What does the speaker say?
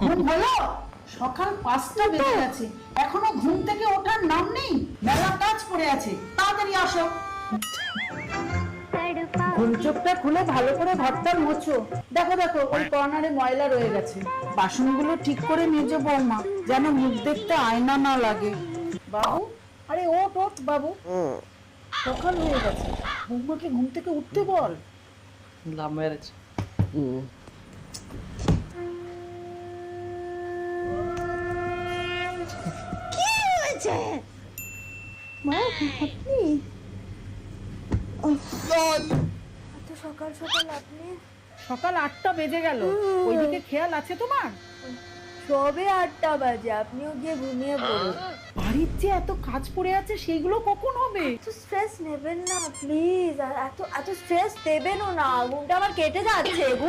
ঘুম হলো? সকাল পাঁচটা বেজে গেছে। এখনও ঘুম থেকে ওঠার নাম নেই? মেলা কাজ পড়ে আছে। তাড়াতাড়ি আসো। ঘুম চোখটা খুলে ভালো করে ঘরটা মোছো। দেখো দেখো ওই কর্নারে ময়লা রয়ে গেছে। বাসনগুলো ঠিক করে মেজো বৌমা যেন মুখ দেখতে আয়না না লাগে। বাবু? আরে ওট ওট বাবু। সকাল হয়ে গেছে। বৌমাকে ঘুম থেকে উঠতে বল। ম্যারেজ মা আপনি? এত সকাল সকাল আপনি? সকাল আটটা বেজে গেল। ওইদিকে খেয়াল আছে তোমার? সবে আটটা বাজে আপনিও গিয়ে ঘুমিয়ে পড়ুন। বাড়ির যে এত কাজ পড়ে আছে সেইগুলো কখন হবে? এত স্ট্রেস নেবেন না প্লিজ এত এত স্ট্রেস দেবেনও না ঘুমটা আমার কেটে যাচ্ছে। ঘুম